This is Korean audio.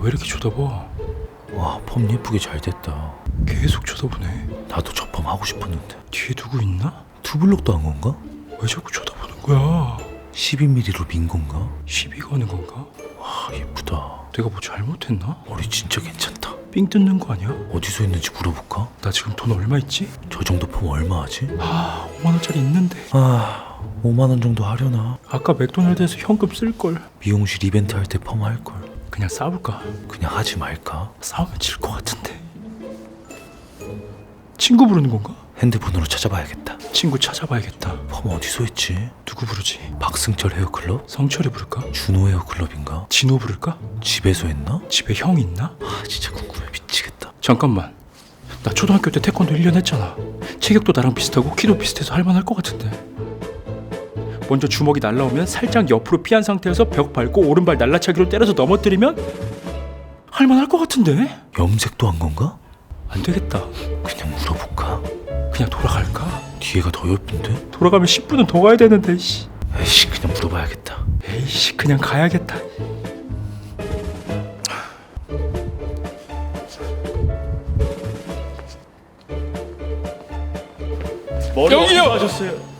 왜 이렇게 쳐다봐? 와, 펌 예쁘게 잘 됐다. 계속 쳐다보네. 나도 저 펌 하고 싶었는데. 뒤에 누구 있나? 투블럭도 한 건가? 왜 자꾸 쳐다보는 거야? 12mm로 민 건가? 시비 거는 건가? 아, 예쁘다. 내가 뭐 잘못했나? 머리 진짜 괜찮다. 삥 뜯는 거 아니야? 어디서 했는지 물어볼까? 나 지금 돈 얼마 있지? 저 정도 펌 얼마 하지? 아 5만 원짜리 있는데 아, 5만 원 정도 하려나? 아까 맥도날드에서 현금 쓸걸 미용실 이벤트 할 때 펌할 걸. 그냥 싸울까? 그냥 하지 말까? 싸우면 질 것 같은데 친구 부르는 건가? 핸드폰으로 찾아봐야겠다. 친구 찾아봐야겠다 펌 어디서 했지? 누구 부르지? 박승철 헤어클럽? 성철이 부를까? 준호 헤어클럽인가? 진호 부를까? 집에서 했나? 집에 형 있나? 아 진짜 궁금해 미치겠다. 잠깐만 나 초등학교 때 태권도 1년 했잖아 체격도 나랑 비슷하고 키도 비슷해서 할만할 것 같은데 먼저 주먹이 날라오면 살짝 옆으로 피한 상태에서 벽 밟고 오른발 날라차기로 때려서 넘어뜨리면 할만할 것 같은데? 염색도 한 건가? 안 되겠다 그냥 물어볼까? 그냥 돌아갈까? 뒤에가 더 예쁜데? 돌아가면 10분은 더 가야 되는데 씨. 에이씨 그냥 물어봐야겠다. 에이씨 그냥 가야겠다 머리 여기요! 하셨어요?